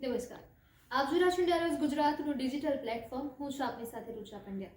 નમસ્કાર. આપ જોઈ રહ્યા છો ઇન્ડિયા ગુજરાતનું ડિજિટલ પ્લેટફોર્મ હું છું આપની સાથે રૂચા પંડ્યા.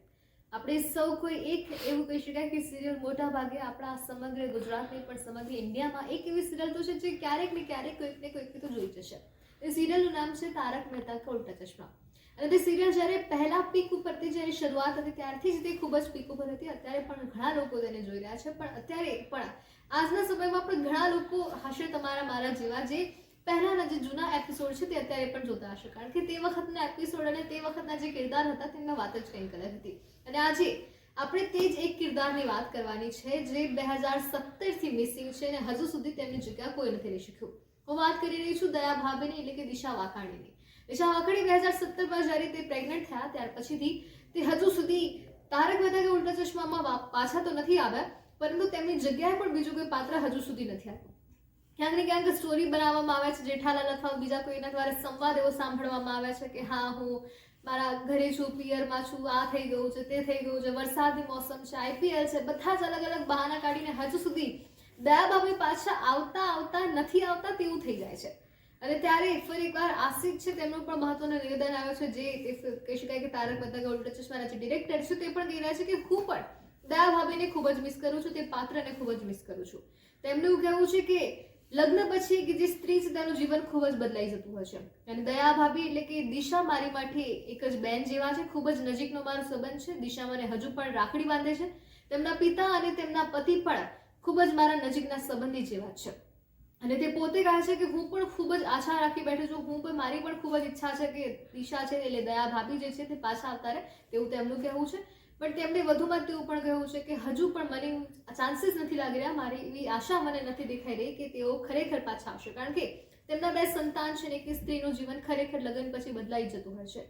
આપણે સૌ કોઈ એક એવું કહી શકાય કે સિરિયલ મોટા ભાગે આપણા સમગ્ર ગુજરાતની પણ સમગ્ર ઇન્ડિયામાં એક એવી સિરિયલ તો છે જે ક્યારેક ને ક્યારેક કોઈક ને કોઈક તો જોઈ જશે. એ સિરિયલનું નામ છે તારક મહેતા કા ઉલ્ટા ચશ્મા. અને તે સિરિયલ જ્યારે પહેલા પીક ઉપરથી જ્યારે શરૂઆત હતી, ત્યારથી જ તે ખૂબ જ પીક ઉપર હતી. અત્યારે પણ ઘણા લોકો તેને જોઈ રહ્યા છે. પણ અત્યારે પણ આજના સમયમાં પણ ઘણા લોકો હશે તમારા મારા જેવા જે પહેલાના જે જૂના એપિસોડ છે તે અત્યારે પણ જોતા હશે. કારણ કે તે વખતના એપિસોડ અને તે વખતના જે કિરદાર હતા તેમના વાત જ કંઈક અલગ હતી. અને આજે આપણે તે જ એક કિરદારની વાત કરવાની છે જે બે હજાર સત્તરથી મિસિંગ છે અને હજુ સુધી તેમની જગ્યા કોઈ નથી લઈ શક્યું. હું વાત કરી રહી છું દયા ભાભીની એટલે કે દિશા વાકાણીની દિશા વાકાણી બે હજાર સત્તરમાં જ્યારે તે પ્રેગ્નન્ટ થયા ત્યાર પછીથી તે હજુ સુધી તારક મહેતા કે ઉલ્ટા ચશ્મામાં પાછા તો નથી આવ્યા, પરંતુ તેમની જગ્યાએ પણ બીજું કોઈ પાત્ર હજુ સુધી નથી આવ્યું ક્યાંક ને ક્યાંક સ્ટોરી બનાવવામાં આવે છે, જેઠાલાલ અથવા બીજા કોઈના દ્વારા સંવાદ એવો સાંભળવામાં આવે છે કે, હા, હું મારા ઘરે છું, પિયરમાં છું, આ થઈ ગયું છે, તે થઈ ગયું છે, વરસાદની મોસમ છે આઈપીએલ છે, બધા જ અલગ અલગ બહાના કાઢીને હજુ સુધી દયાબાબી પાછા આવતા આવતા નથી આવતા તેવું થઈ જાય છે. અને ત્યારે ફરી એકવાર આસિફ છે, તેમનું પણ મહત્વનું નિવેદન આવ્યું છે, જે કહી શકાય કે તારક મહેતા કા ઉલ્ટા ચશ્માના જે ડિરેક્ટર છે, તે પણ કહી રહ્યા છે કે, હું પણ દયા ભાભીને ખૂબ જ મિસ કરું છું, તે પાત્રને ખૂબ જ મિસ કરું છું. તેમનું કહેવું છે કે લગ્ન પછી કે જે સ્ત્રી છે તેનું જીવન ખૂબ જ બદલાઈ જતું છે. અને દયા ભાભી એટલે કે દિશા મારી માટે એક જ બેન જેવા છે, ખૂબ જ નજીકનો મારો સંબંધ છે. દિશા મને હજુ પણ રાખડી બાંધે છે. તેમના પિતા અને તેમના પતિ પણ ખૂબ જ મારા નજીકના સંબંધી જેવા છે. અને તે પોતે કહે છે કે હું પણ ખૂબ જ આશા રાખી બેઠું છું. હું પણ, મારી પણ ખૂબ જ ઈચ્છા છે કે દિશા છે એટલે દયા ભાભી જે છે તે પાછા આવતા રહે તેવું તેમનું કહેવું છે. પણ તેમણે વધુમાં તેવું પણ કહ્યું છે કે હજુ પણ મને ચાન્સીસ નથી લાગી રહ્યા, મારી એવી આશા મને નથી દેખાઈ રહી કે તેઓ ખરેખર પાછા આવશે. કારણ કે તેમના બે સંતાન છે ને કે સ્ત્રીનું જીવન ખરેખર લગ્ન પછી બદલાઈ જતું હોય છે.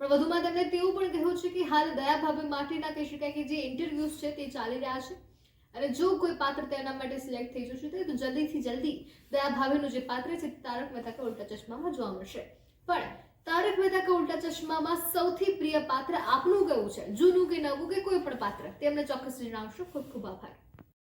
પણ વધુમાં તેમણે તેવું પણ કહ્યું છે કે હાલ દયા ભાભી માટેના કહી શકાય કે જે ઇન્ટરવ્યુઝ છે તે ચાલી રહ્યા છે. અને જો કોઈ પાત્ર તેના માટે સિલેક્ટ થઈ જશે તો જલ્દીથી જલ્દી દયા ભાભીનું જે પાત્ર છે તારક મહેતા કા ઉલ્ટા ચશ્મામાં જોવા મળશે. પણ તારક મહેતા કા ઉલ્ટા ચશ્મામાં સૌથી પ્રિય પાત્ર આપનું કયું છે? જૂનું કે નવું કે કોઈ પણ પાત્ર? તેમને ચોક્કસ જણાવશો. ખૂબ ખૂબ આભાર.